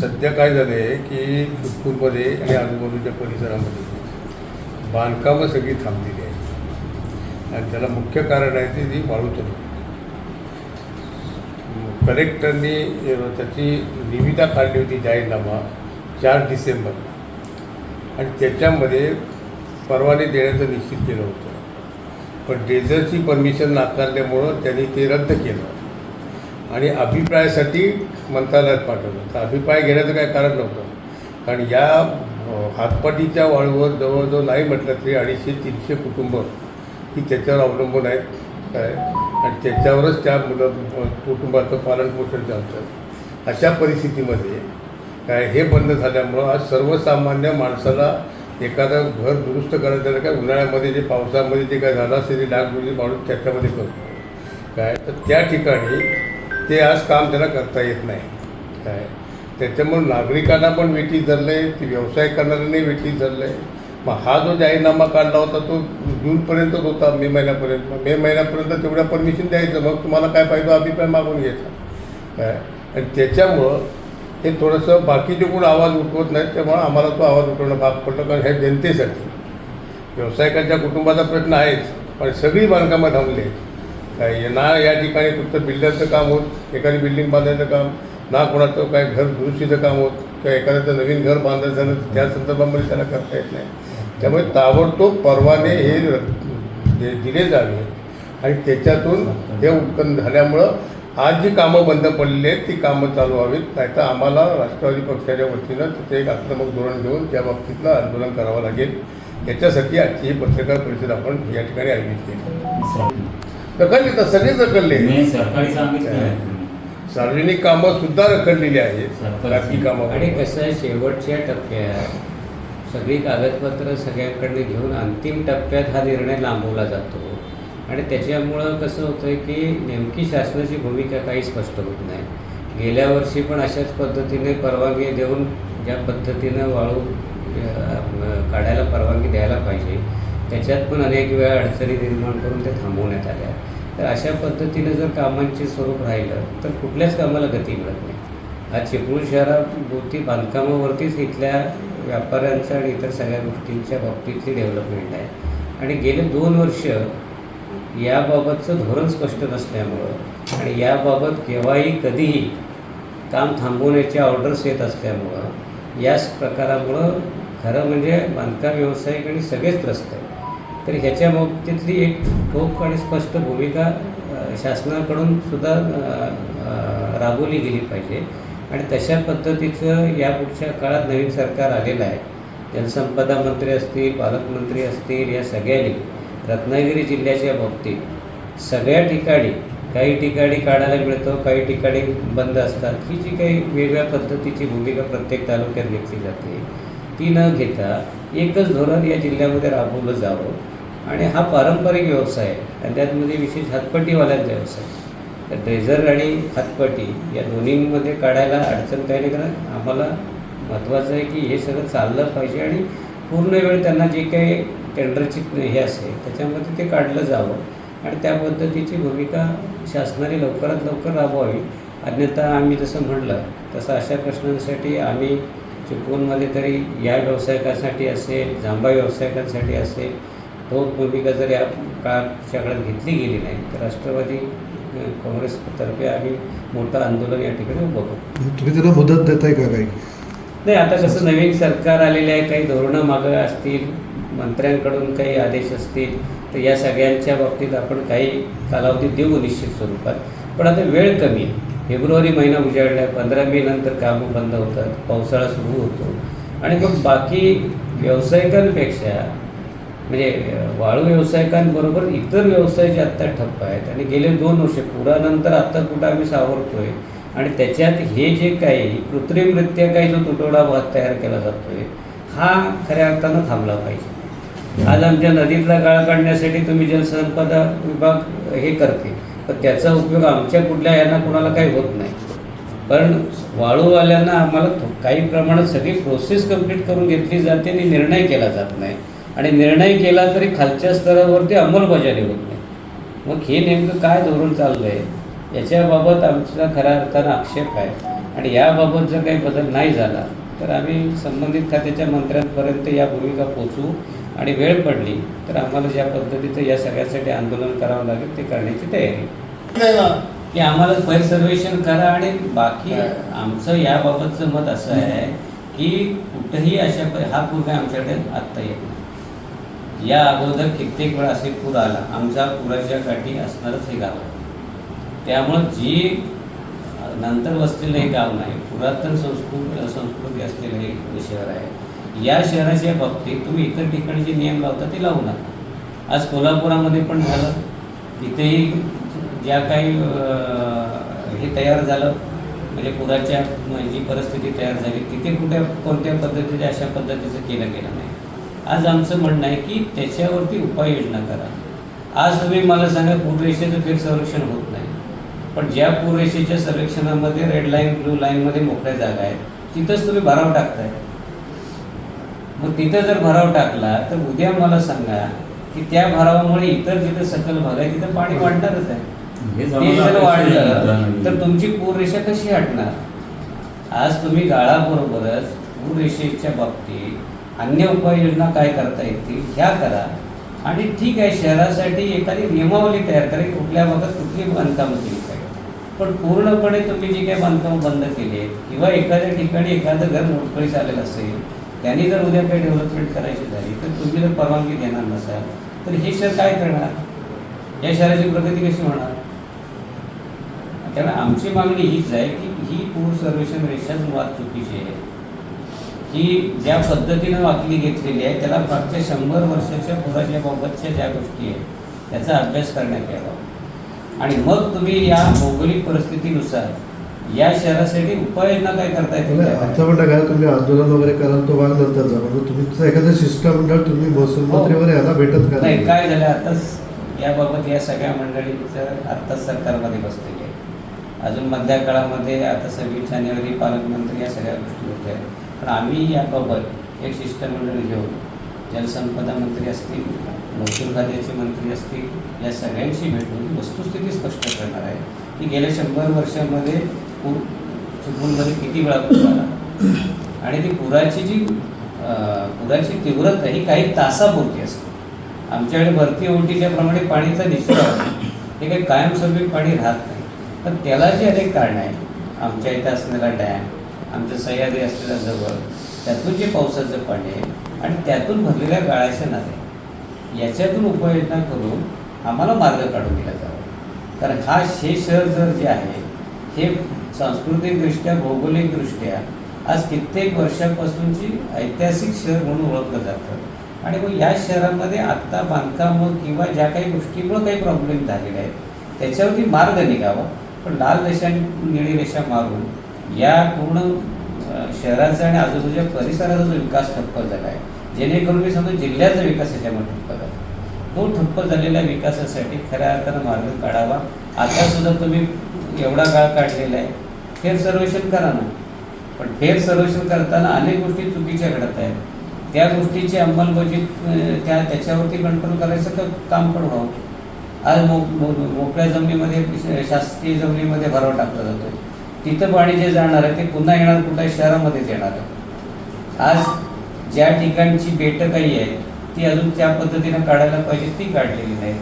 सध्या काय झालं आहे की नागपूरमध्ये आणि आजूबाजूच्या परिसरामध्ये बांधकामं सगळी थांबलेली आहेत. आणि त्याला मुख्य कारण आहे ते ती वाळू तरुण कलेक्टरनी त्याची निविदा काढली होती जाहीरनामा चार डिसेंबर. आणि त्याच्यामध्ये परवाने देण्याचं निश्चित केलं होतं. पण डेझरची परमिशन नाकारल्यामुळं त्यांनी ते रद्द केलं. आणि अभिप्रायासाठी मंत्रालयात पाठवलं. तर अभिप्राय घेण्याचं काही कारण नव्हतं. कारण या हातपाटीच्या वाळूवर जवळजवळ नाही म्हटलं तरी अडीचशे तीनशे कुटुंब ही त्याच्यावर अवलंबून आहेत. काय? आणि त्याच्यावरच त्या मुलं कुटुंबाचं पालनपोषण चालतं अशा परिस्थितीमध्ये काय हे बंद झाल्यामुळं आज सर्वसामान्य माणसाला एखादं घर दुरुस्त करायचं झालं काय उन्हाळ्यामध्ये जे पावसामध्ये जे काय झालं असेल ते डागडुजी माणूस त्याच्यामध्ये करतो. काय? तर त्या ठिकाणी ते आज काम त्याला करता येत नाही. काय? त्याच्यामुळे नागरिकांना पण वेठी धरलं आहे ती व्यवसाय करणाऱ्यांनाही वेठी धरलं. आहे मग हा जो जाहीरनामा काढला होता तो जूनपर्यंतच होता मे महिन्यापर्यंत. मग मे महिन्यापर्यंत तेवढ्या परमिशन द्यायचं मग तुम्हाला काय पाहिजे अभिप्राय मागून घ्यायचा. काय? आणि त्याच्यामुळं हे थोडंसं बाकीचे कोण आवाज उठवत नाहीत त्यामुळं आम्हाला तो आवाज उठवणं भाग पडलं कारण ह्या जनतेसाठी. व्यावसायिकांच्या कुटुंबाचा प्रश्न आहेच पण सगळी बांधकामं थांबली आहेत. ना या ठिकाणी फक्त बिल्डरचं काम होत एखादी बिल्डिंग बांधायचं काम ना कोणाचं काय घर दुरुस्तीचं काम होत किंवा एखाद्याचं नवीन घर बांधायचं झालं तर त्या संदर्भामध्ये त्याला करता येत नाही. त्यामुळे ताबडतोब परवाने हे दिले जावे आणि त्याच्यातून हे उत्पन्न झाल्यामुळं आज जी कामं बंद पडलेली आहेत ती कामं चालू व्हावीत नाहीतर आम्हाला राष्ट्रवादी पक्षाच्या वतीनं तिथे एक आक्रमक धोरण घेऊन त्या बाबतीतलं आंदोलन करावं लागेल. याच्यासाठी आजची ही पत्रकार परिषद आपण या ठिकाणी आयोजित केली. दखल तर सगळे दखलले मी सरकारी सांगितलं सार्वजनिक कामं सुद्धा रखडलेली आहेत. सरकारी कामं. आणि कसं आहे शेवटच्या टप्प्यात सगळी कागदपत्र सगळ्याकडे घेऊन अंतिम टप्प्यात हा निर्णय लांबवला जातो. आणि त्याच्यामुळं कसं होतं आहे की नेमकी शासनाची भूमिका काही स्पष्ट होत नाही. गेल्या वर्षी पण अशाच पद्धतीने परवानगी देऊन ज्या पद्धतीनं वाळू काढायला परवानगी द्यायला पाहिजे त्याच्यात पण अनेक वेळा अडचणी निर्माण करून ते थांबवण्यात आल्या तर अशा पद्धतीनं जर कामांचे स्वरूप राहिलं तर कुठल्याच कामाला गती मिळत नाही. आज चिपळूण शहराभोवती बांधकामावरतीच इथल्या व्यापाऱ्यांचा आणि इतर सगळ्या गोष्टींच्या बाबतीतली डेव्हलपमेंट आहे. आणि गेले दोन वर्ष याबाबतचं धोरण स्पष्ट नसल्यामुळं आणि याबाबत केव्हाही कधीही काम थांबवण्याचे ऑर्डर्स येत असल्यामुळं याच प्रकारामुळं खरं म्हणजे बांधकाम व्यावसायिक आणि सगळेच त्रस्त. आहेत तर ह्याच्या बाबतीतली एक ठोक आणि स्पष्ट भूमिका शासनाकडून सुद्धा राबवली गेली पाहिजे. आणि तशा पद्धतीचं या पुढच्या काळात नवीन सरकार आलेलं आहे. जलसंपदा मंत्री असतील पालकमंत्री असतील या सगळ्यांनी रत्नागिरी जिल्ह्याच्या बाबतीत सगळ्या ठिकाणी काही ठिकाणी काढायला मिळतं काही ठिकाणी बंद असतात. ही जी काही वेगळ्या पद्धतीची भूमिका प्रत्येक तालुक्यात घेतली जाते ती न घेता एकच धोरण या जिल्ह्यामध्ये राबवलं जावं. आणि हा पारंपरिक व्यवसाय आहे. आणि त्यातमध्ये विशेष हातपट्टीवाल्यांचा व्यवसाय तर ड्रेझर आणि हातपट्टी या दोन्हीमध्ये काढायला अडचण काही नाही कारण आम्हाला महत्त्वाचं आहे की हे सगळं चाललं पाहिजे आणि पूर्ण वेळ त्यांना जे काही टेंडरची हे असेल त्याच्यामध्ये ते काढलं जावं. आणि त्या पद्धतीची भूमिका शासनाने लवकरात लवकर राबवावी. अन्यथा आम्ही जसं म्हटलं तसं अशा प्रश्नांसाठी आम्ही चिपळूणमध्ये तरी या व्यावसायिकासाठी असेल जांबा व्यावसायिकांसाठी असेल तो भूमिका जर या काळाच्या काळात घेतली गेली नाही तर राष्ट्रवादी काँग्रेसतर्फे आम्ही मोठं आंदोलन या ठिकाणी उभं करू तुम्ही त्याला मुदत देताय का काही? नाही आता कसं नवीन सरकार आलेले आहे काही धोरणं मागं असतील मंत्र्यांकडून काही आदेश असतील तर या सगळ्यांच्या बाबतीत आपण काही कालावधी देऊ निश्चित स्वरूपात. पण आता वेळ कमी आहे. फेब्रुवारी महिना उजाडला आहे पंधरा मे नंतर कामं बंद होतात पावसाळा सुरू होतो. आणि मग बाकी व्यावसायिकांपेक्षा म्हणजे वाळू व्यावसायिकांबरोबर इतर व्यवसाय जे आत्ता ठप्प आहेत आणि गेले दोन वर्ष पुरानंतर आत्ता कुठं आम्ही सावरतोय आणि त्याच्यात हे जे काही कृत्रिमरित्या काही जो तुटवडा भाग तयार केला जातोय हा खऱ्या अर्थानं थांबला पाहिजे. आज आमच्या नदीतला गाळ काढण्यासाठी तुम्ही जलसंपदा विभाग हे करते पण त्याचा उपयोग आमच्या कुठल्या यांना कुणाला काही होत नाही. कारण वाळूवाल्यांना आम्हाला काही प्रमाणात सगळी प्रोसेस कंप्लीट करून घेतली जाते आणि निर्णय केला जात नाही. आणि निर्णय केला तरी खालच्या स्तरावरती अंमलबजावणी होत नाही. मग हे नेमकं काय धोरण चाललं आहे याच्याबाबत आमचा खऱ्या अर्थानं आक्षेप आहे. आणि याबाबत जर काही बदल नाही झाला तर आम्ही संबंधित खात्याच्या मंत्र्यांपर्यंत या भूमिका पोचवू आणि वेळ पडली तर आम्हाला ज्या पद्धतीचं या सगळ्यासाठी आंदोलन करावं लागेल ते करण्याची तयारी. की आम्हाला पै सर्वेक्षण करा आणि बाकी आमचं याबाबतचं मत असं आहे की कुठंही अशा हा पूर काय आमच्याकडे आत्ता येत नाही. या अगोदर कित्येक वेळा असे पूर आला. आमच्या पुराच्या काठी असणारच हे गाव. आहे त्यामुळं जी नंतर वसलेलं हे गाव नाही पुरातन संस्कृत संस्कृती असलेलं हे शहर आहे. या शहराच्या बाबतीत तुम्ही इतर ठिकाणी जे नियम लावता ते लावू नका. आज कोल्हापुरामध्ये पण झालं. तिथेही ज्या काही हे तयार झालं म्हणजे पुराच्या जी परिस्थिती तयार झाली तिथे कुठे कोणत्या पद्धतीच्या अशा पद्धतीचं केलं गेलं नाही. आज आमचं म्हणणं आहे की त्याच्यावरती उपाययोजना करा. आज तुम्ही मला सांगा पूररेषेचं फेर संरक्षण होत नाही. पण ज्या पूररेषेच्या सर्वेक्षणामध्ये रेड लाईन ब्लू लाईनमध्ये मोकळ्या जागा आहेत तिथंच तुम्ही भराव टाकताय. मग तिथं जर भराव टाकला तर उद्या मला सांगा की त्या भरावामुळे इतर जिथं सकल भाग आहे तिथं पाणी वाढणारच आहे. हे ते जर वाढलं? तर तुमची पूररेषा कशी हटणार? आज तुम्ही गाळाबरोबरच पूररेषेच्या बाबतीत अन्य उपाययोजना काय करता येतील ह्या करा. आणि ठीक आहे शहरासाठी एखादी नियमावली तयार करा की कुठल्या भागात कुठली बांधकामं केली पाहिजे. पण पूर्णपणे तुम्ही जी काही बांधकामं बंद केली आहेत किंवा एखाद्या ठिकाणी एखादं घर मोडकळीस आलेलं असेल त्यांनी जर उद्या काही डेव्हलपमेंट करायची झाली तर तुम्ही जर परवानगी देणार नसाल तर हे शहर काय करणार? या शहराची प्रगती कशी होणार? त्यामुळे आमची मागणी हीच आहे की ही पूर सर्वेक्षण रेषाच मुळात चुकीची आहे. की ज्या पद्धतीनं वाकली घेतलेली आहे त्याला मागच्या शंभर वर्षाच्या पुराच्या बाबतच्या ज्या गोष्टी आहेत त्याचा अभ्यास करण्यात यावा. आणि मग तुम्ही या भौगोलिक परिस्थितीनुसार या शहरासाठी उपाययोजना काय करता येतील म्हणता काय तुम्ही आंदोलन वगैरे कराल तो भाग नंतरचा म्हणजे तुमचं एखादं शिष्टमंडळ तुम्ही महसूल मंत्री वगैरे याला भेटत का हो. नाही? काय झालं आताच याबाबत या सगळ्या मंडळींचं आत्ताच सरकारमध्ये बसलेली आहे. अजून मध्या काळामध्ये आता सव्वीस जानेवारी पालकमंत्री या सगळ्या गोष्टी होत्या. पण आम्ही याबाबत एक शिष्टमंडळ घेऊन जलसंपदा मंत्री असतील महसूल खात्याचे मंत्री असतील या सगळ्यांशी भेटून वस्तुस्थिती स्पष्ट करणार आहे. की गेल्या शंभर वर्षामध्ये पूर चुकूनमध्ये किती वेळा पूर आला? आणि ती पुराची जी पुराची तीव्रता ही काही तासापुरती असते. आमच्याकडे भरती ओटीच्याप्रमाणे पाणीचा निश्चित हे काही कायमस्वरूपी पाणी राहत नाही. पण त्याला जे अनेक कारणं आहे आमच्या इथं असलेला डॅम आमचं सह्याद्री असलेला जवळ त्यातून जे पावसाचं पाणी आहे आणि त्यातून भरलेल्या गाळाच्या नाल्या याच्यातून उपाययोजना करून आम्हाला मार्ग काढून दिला जावा. कारण हा हे शहर जर जे आहे हे सांस्कृतिकदृष्ट्या भौगोलिकदृष्ट्या आज कित्येक वर्षापासूनची ऐतिहासिक शहर म्हणून ओळखलं जातं. आणि मग या शहरामध्ये आत्ता बांधकामं किंवा ज्या काही गोष्टीमुळं काही प्रॉब्लेम झालेले आहेत त्याच्यावरती मार्ग निघावा. पण लाल रेषा आणि निळी रेषा मारून या पूर्ण शहराचा आणि आजूबाजूच्या परिसराचा जो विकास ठप्प झाला आहे जेणेकरून मी सांगतो जिल्ह्याचा विकास याच्यामध्ये ठप्प झाला. तो ठप्प झालेल्या विकासासाठी खऱ्या अर्थानं मार्ग काढावा. आता सुद्धा तुम्ही एवढा काळ काढलेला आहे. फेर सर्वेक्षण करा ना. पण फेर सर्वेक्षण करताना अनेक गोष्टी चुकीच्या घडत आहेत. त्या गोष्टीची अंमलबजावणी त्या त्याच्यावरती कंट्रोल करायचं का काम पण व्हावं. आज मो मो- मोकळ्या जमिनीमध्ये शासकीय जमिनीमध्ये भराव टाकला जातो तिथं पाणी जे जाणार आहे ते पुन्हा येणार कुठल्या शहरामध्येच येणार आहे. आज ज्या ठिकाणची बेटं काही आहेत ती अजून त्या पद्धतीनं काढायला पाहिजे ती काढलेली नाही.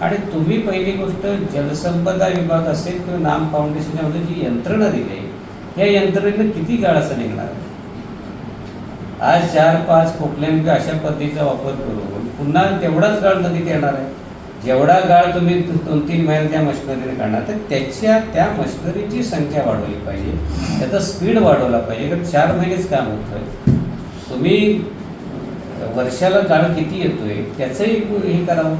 आणि तुम्ही पहिली गोष्ट जलसंपदा विभाग असेल किंवा नाम फाउंडेशनमध्ये जी यंत्रणा दिली आहे या यंत्रणेनं किती काळ असं निघणार आहे? आज चार पाच खोकल्यांक अशा पद्धतीचा वापर करून पुन्हा तेवढाच काळ नदीत येणार आहे? जेवढा गाळ तुम्ही दोन तीन महिने त्या मशिनरीने काढणार तर त्याच्या त्या मशिनरीची संख्या वाढवली पाहिजे. त्याचा स्पीड वाढवला पाहिजे. कारण चार महिनेच काम होतं तुम्ही वर्षाला गाळ किती येतोय त्याचंही हे करावं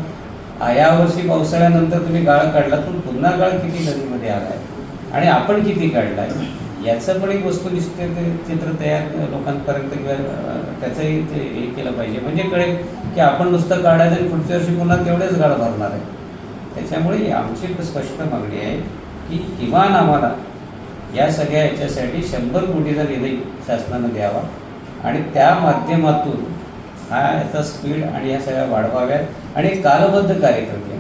यावर्षी पावसाळ्यानंतर तुम्ही गाळ काढला तर पुन्हा गाळ किती नदीमध्ये आलाय? आणि आपण किती काढलाय? याचं पण एक वस्तुनिष्ठ चित्र तयार लोकांपर्यंत किंवा त्याचंही ते हे केलं पाहिजे. म्हणजे कळेल की आपण नुसतं काढायचं आणि पुढच्या वर्षी पुन्हा तेवढेच गाळ भरणार आहे. त्याच्यामुळे आमची स्पष्ट मागणी आहे की किमान आम्हाला या सगळ्या याच्यासाठी शंभर कोटीचा निधी शासनानं द्यावा आणि त्या माध्यमातून हा याचा स्पीड आणि या सगळ्या वाढवाव्यात आणि कालबद्ध कार्यक्रम घ्या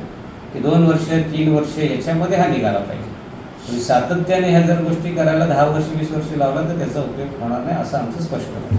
की दोन वर्ष तीन वर्ष याच्यामध्ये हा निघाला पाहिजे. म्हणजे सातत्याने ह्या जर गोष्टी करायला दहा वर्ष वीस वर्ष लावला तर त्याचा उपयोग होणार नाही असं आमचं स्पष्ट आहे.